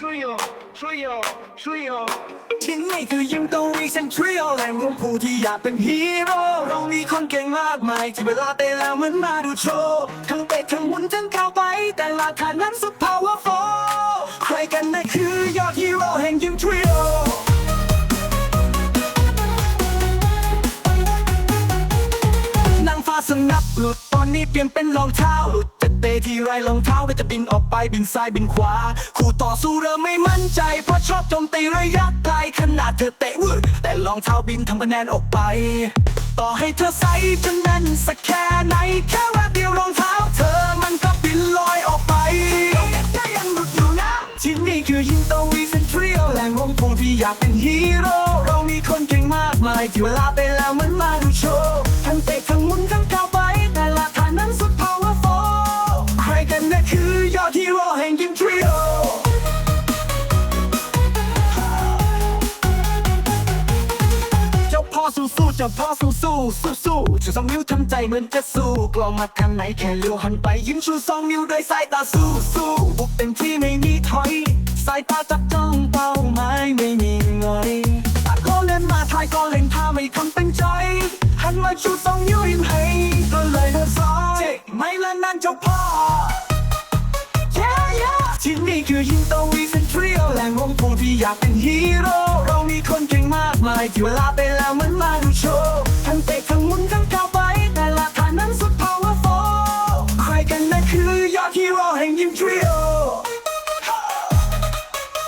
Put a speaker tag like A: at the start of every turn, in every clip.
A: Trio, trio, trio.
B: ที่นี่คือยิมโตวีเซนทริโอแหล่งรวมผู้ที่อยากเป็นฮีโร่เรามีคนเก่งมากมายที่เวลาเตะแล้วเหมันมาดูโชว์ทั้งเตะทั้งหมุนทั้งเข้าไป แต่ละท่านั้นสุด powerful ใครกันนะคือยอดฮีโร่แห่งยิมทริโอนางฟ้าสงับหลุดตอนนี้เปลี่ยนเป็นรองเท้าหลุด เตะทีไรรองเท้าก็จะบินออกไปบินซ้ายบินขวา คู่ต่อสู้เริ่มไม่มั่นใจ เพราะชอบโจมตีระยะไกลขนาดเธอเตะวืดแต่รองเท้าบินทำคะแนนออกไป ต่อให้เธอใส่จนแน่นสักแค่ไหนแค่แวบเดียวรองเท้าเธอมันก็บินลอยออกไปก็ยังหลุดอยู่นะที่นี่คือยินโตวีเซนทริโอแหล่งรวมผู้ที่อยากเป็นฮีโร่เรามีคนเก่งมากมายที่เวลาไปแล้วเหมันมาดูโชว์ทั้งเตะทั้งมุนทั้งก้าวไปแต่ละท่านั้นสุด powerful สู้สู้จ้าพ่อสู้สู้สู้สู้ชูสองนิ้วทำใจเหมือนจะสู้กลัวมาทางไหนแค่เลี้ยวหันไปยิ้มชูสองนิ้วด้วยสายตาสู้สู้บุกเต็มที่ไม่มีถอย สายตาจับจ้องเป้าหมายไม่มีเงยตาก็เล่นมาทายก็เล่นท่าไม่ทำเป็นใจ หันมาชูสองนิ้วยิ้มให้ก็เลยเดินซ้ายไม่ละนั่นจ้าพ่อ Yeah, yeah ที่นี่คือยินโตวีเซนทริโอแหล่งวมผู้ที่อยากเป็นฮีโร่ มีคนเก่งมากมายที่เวลาไปแล้วเหมันมาดูโชว์ทั้งเตะทั้งหมุนทั้งก้าวไปแต่ละท่านั้นสุด powerful ใครกันนะคือยอดฮีโร่แห่งยิมทริโอ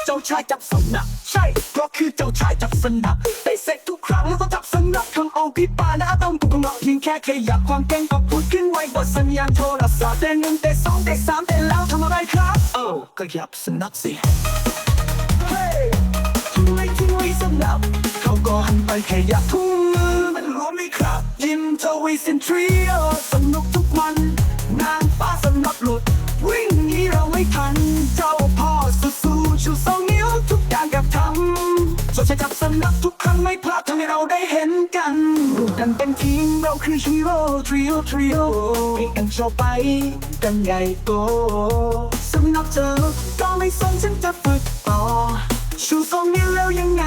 B: เจ้าชายจับสนักใช่เพราะคือเจ้าชายจับสนักได้เสร็จทุกครั้งแล้วต้องจับสนักทำเอาพี่ปานะต้องถูกกำหนดเพียงแค่ขยับความเก่งก็พูดขึ้นไว้บทสัญญาณโทรศัพท์เต้นหนึ่งเต้นสองเต้นสามเต้นแล้วทำอะไรครับ เออก็ยับสนักสิเก็หันไปขยับทุ่งมือมันรวมไหมครับ ยิมเทวีเซนทรีโอสนุกทุกวันนางฟ้าสำนับหลุด วิ่งนีเราไม่ทัน เจ้าพ่อสู้ๆชูสองนิ้วทุกอย่างกับทำสดใช้จับสนับทุกครั้งไม่พลาดทำให้เราได้เห็นกันร่วมกันเป็นทีมเราคือฮีโร่ทริโอทริโอพลิกกันโชว์ไปกันใหญ่โตสนับเจอก็ไม่สนฉันจะฝึกต่อชูสองนิ้วแล้วยังไง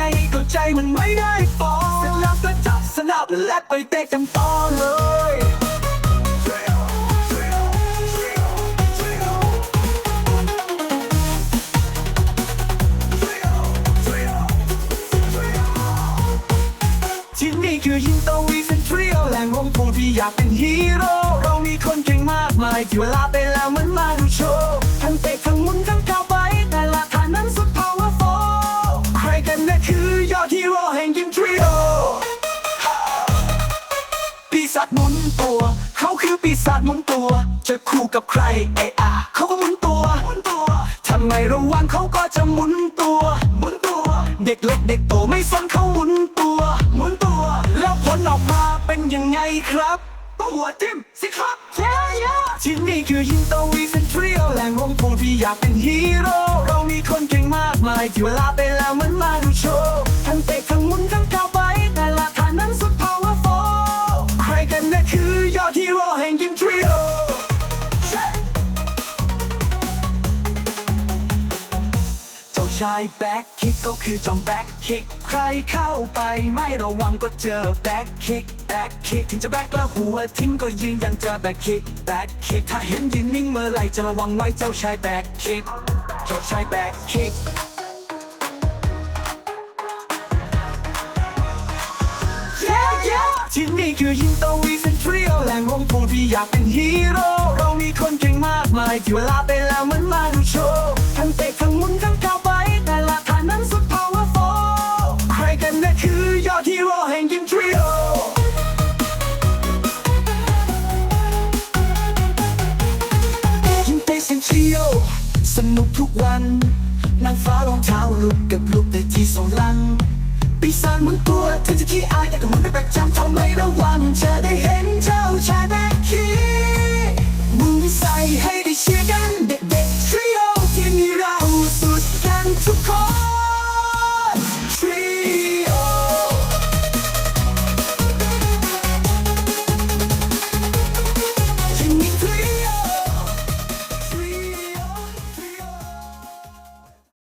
B: มันไม่ได้ฟองสนับก็จับสนับและไปเตะกันต่อเลยที่นี่คือยินโตวีเซนทริโอแหล่งรวมผู้ที่อยากเป็นฮีโร่ เรามีคนเก่งมากมายที่เวลาไปแล้วมันมาดูโชว์ทั้งเตะ ศาจหมุนตัว เขาคือปีศาจหมุนตัว จะคู่กับใครเอะอะเขาก็หมุนตัวหมุนตัวทำไมระวังเขาก็จะหมุนตัวหมุนตัว เด็กเล็กเด็กโตไม่สนเขาหมุนตัวหมุนตัว แล้วผลออกมาเป็นยังไงครับตัวทิมสิครับ yeah, yeah ที่นี่คือยินโตวีเซนทริโอแหล่งรวมพงที่อยากเป็นฮีโร่เรามีคนเก่งมากมายที่เวลาไปแล้วเหมันมาดูโชว์ ชายแบ็คคิกก็คือจอมแบ็คคิก ใครเข้าไปไม่ระวังก็เจอแบ็คคิกแบ็คคิกถึงจะแบ็คแล้วหัวทิ้งก็ยืนยังเจอแบ็คคิกแบ็คคิกถ้าเห็นยืนนิ่งเมื่อไหรจะระวังไว้เจ้าชายแบ็คคิกเจ้าชายแบ็คคิก Yeah, yeah ที่นี่คือยินโตวีเซนทริโอแหล่งรวมผู้ที่อยากเป็นฮีโร่เรามีคนเก่งมากมายที่เวลาไปแล้วเหมันมา นุกทุกวันนางฟ้ารองเท้าลุกกับลูกแต่ที่สองลังปีศาจหมุนตัวเธอจะขี้อายแต่ก็หมุนไม่ประจำทำไม่ระวังเจอได้เห็นเจ้าชายแบกคีมุนใส่ให้ได้ชิ